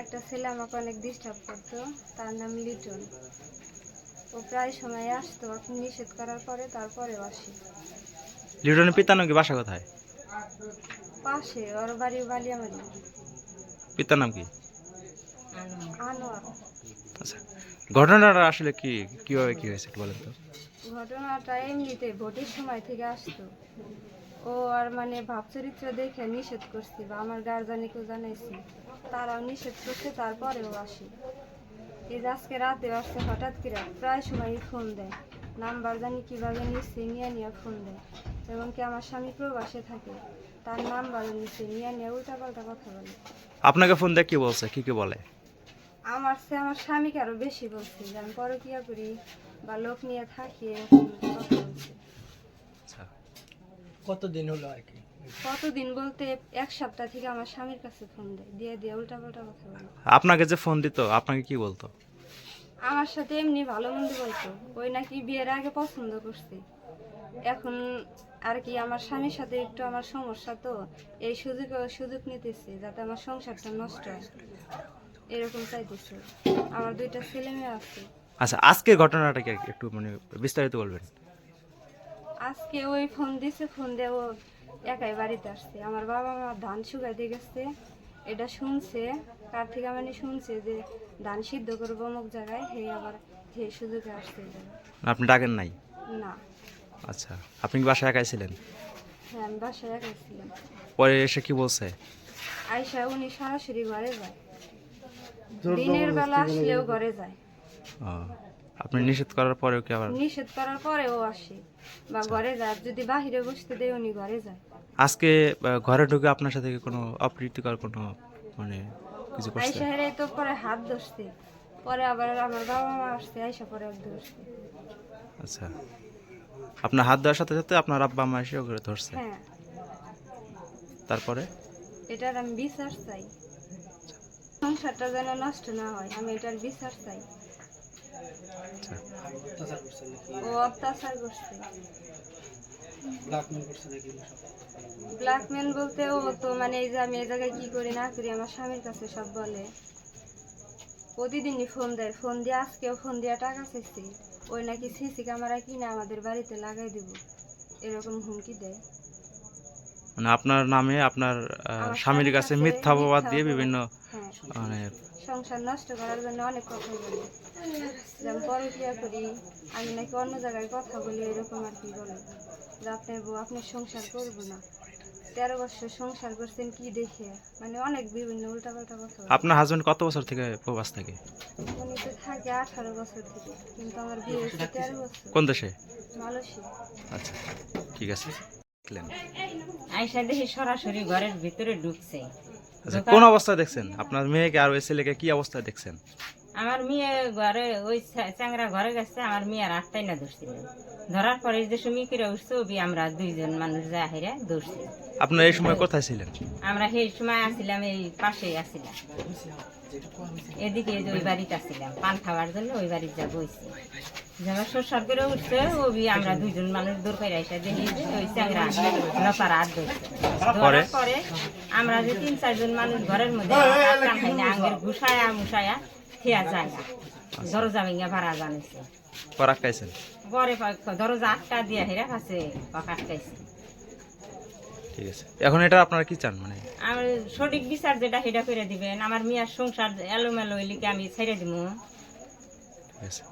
একটা ছেলে আমাকে অনেক ডিস্টার্ব করতো তার নাম লিটন। ও প্রায় সময় আসতো আপনি নিষেধ করার পরে তারপরেও আসি। লিটনের পিতা নাকি বাসা কোথায়? পাশে ওর বাড়ি বালিয়ামারি পিতার নাম কি? আনোয়ার। আচ্ছা ঘটনাটা আসলে কি কীভাবে কি হয়েছে একটু বলেন তো। ঘটনাটা এমনিতে ভোটের সময় থেকে আসতো। ও আর মানে ভাব চরিত্র দেখে নিষেধ করছি বা আমার গার্জানিকেও জানাইছি তারাও নিষেধ করছে তারপরেও আসি। এই যে আজকে রাতে আসছে হঠাৎ করে প্রায় সময় ফোন দেয়। নাম্বার জানি কীভাবে নিচ্ছে নিয়ে নিয়ে ফোন দেয়। এবং কি আমার স্বামী প্রবাসে থাকে তার নাম্বার নিচ্ছে নিয়ে নিয়ে উল্টা পাল্টা কথা বলে। আপনাকে ফোন দিয়ে কি বলছে কি কি বলে? আমার সে আমার স্বামীকে আরও বেশি বলছে যে আমি পরকিয়া করি বা লোক নিয়ে থাকি এরকম কথা বলছে। কতদিন হলো আর কি? কতদিন বলতে এক সপ্তাহ থেকে আমার স্বামীর কাছে ফোন দেয় দিয়ে দিয়ে উল্টা পাল্টা কথা বলে। আপনাকে যে ফোন দিত আপনাকে কি বলতো? আমার সাথে এমনি ভালো মন্দ বলতো ওই নাকি বিয়ের আগে পছন্দ করছে। এখন আর কি আমার স্বামীর সাথে একটু আমার সমস্যা তো এই সুযোগ সুযোগ নিতেছে যাতে আমার সংসারটা নষ্ট হয়। এরকম চাইতেছে। আমার দুইটা ছেলে মেয়ে আছে। আচ্ছা আজকে ঘটনাটা কি একটু মানে বিস্তারিত বলবেন? আজকে ওই ফোন দিছে ফোন দিয়ে ও একাই বাড়িতে আসছে। আমার বাবা মা ধান শুকাইতে গেছে এটা শুনছে কার থেকে মানে শুনছে যে ধান সিদ্ধ করব অমুক জায়গায় হে আবার হে সুযোগে আসছে আপনি ডাকেন নাই? না। আচ্ছা আপনি কি বাসায় একাই ছিলেন? হ্যাঁ আমি বাসায় একাই ছিলাম। পরে এসে কি বলছে? আইসা উনি সরাসরি ঘরে যায়। দিনের বেলা আসলেও ঘরে যায়। ও, আপনি নিষেধ করার পরেও কি আবার নিষেধ করার পরেও আসে। বা ঘরে যায় যদি বাহিরে বসতে দেয় উনি ঘরে যায়। আজকে আহ, ঘরে ঢুকে আপনার সাথে কি কোনো অপ্রীতিকর কোনো মানে কিছু করছে? আইসা হেরে তো পরে হাত ধরছে। পরে আবার আমার বাবা মা আসছে আইসা পরে এক ধরছে। আচ্ছা। আপনার হাত দেওয়ার সাথে সাথে আপনার আব্বা মা এসে ওকে ধরছে? হ্যাঁ। তারপরে? এটার আমি বিচার চাই। সংসারটা যেন নষ্ট না হয় আমি এটার বিচার চাই আচ্ছা অত্যাচার করছে নাকি ও অত্যাচার করছে। ব্ল্যাকমেল বলতে ও তো মানে এই যে আমি এই জায়গায় কি করি না করি আমার স্বামীর কাছে সব বলে। প্রতিদিনই ফোন দেয় ফোন দিয়ে আজকেও ফোন দিয়ে টাকা চাইছে। ওই নাকি সিসি ক্যামেরা কিনে আমাদের বাড়িতে লাগাই দিব। এরকম হুমকি দেয়। মানে আপনার নামে আপনার স্বামীর কাছে মিথ্যা অপবাদ দিয়ে বিভিন্ন হ্যাঁ। মানে সংসার নষ্ট করার জন্য অনেক কথা বলে। যেমন পরকিয়া করি আমি নাকি অন্য জায়গায় কথা বলি এরকম আর কি বলে। যে আপনার বউ আপনার সংসার করব না। তেরো বছর সংসার করছেন কি দেখে? মানে অনেক বিভিন্ন উল্টাপাল্টা কথা আপনার হাজবেন্ড কত বছর থেকে প্রবাস থাকে? উনি তো থাকে আঠারো বছর থেকে কিন্তু আমার বিয়ে হয়েছে তেরো বছর। কোন দেশে? মালয়েশিয়া। আচ্ছা ঠিক আছে। আইসা দেখি সরাসরি ঘরের ভিতরে ঢুকছে। আচ্ছা কোন অবস্থায় দেখছেন? আপনার মেয়েকে আর ওই ছেলেকে কি অবস্থায় দেখছেন? আমার মেয়ে ঘরে ওই চ্যাংরা ঘরে গেছে আমার মেয়ে আর আটটাই না ধরছিল ধরার পরে যে সময় করে উঠছে ওবি আমরা দুইজন মানুষ যা হেরা ধরছি। আপনার এই সময় কোথায় ছিলেন? আমরা সেই সময় আসছিলাম এই পাশেই আসছিলাম এদিকে ওই বাড়িতে আসছিলাম পান খাওয়ার জন্য ওই বাড়িতে যা যখন সরষার করে উঠছে ওবি আমরা দুইজন মানুষ দূর করে দেখি যে ওই চ্যাংরা নপার হাত ধরছে ধরার পরে আমরা যে তিন চারজন মানুষ ঘরের মধ্যে আঙ্গের ঘুষায়া মুসায়া খেয়া যায় না দরজা ভেঙে ভাড়া জানিছে। পর দরজা আটকা দিয়ে হেরা কাছে ঠিক আছে। এখন এটা আপনারা কি চান মানে? আমার সঠিক বিচার যেটা সেটা করে দিবেন। আমার মেয়ের সংসার এলোমেলো কি আমি ছেড়ে দিব ঠিক আছে।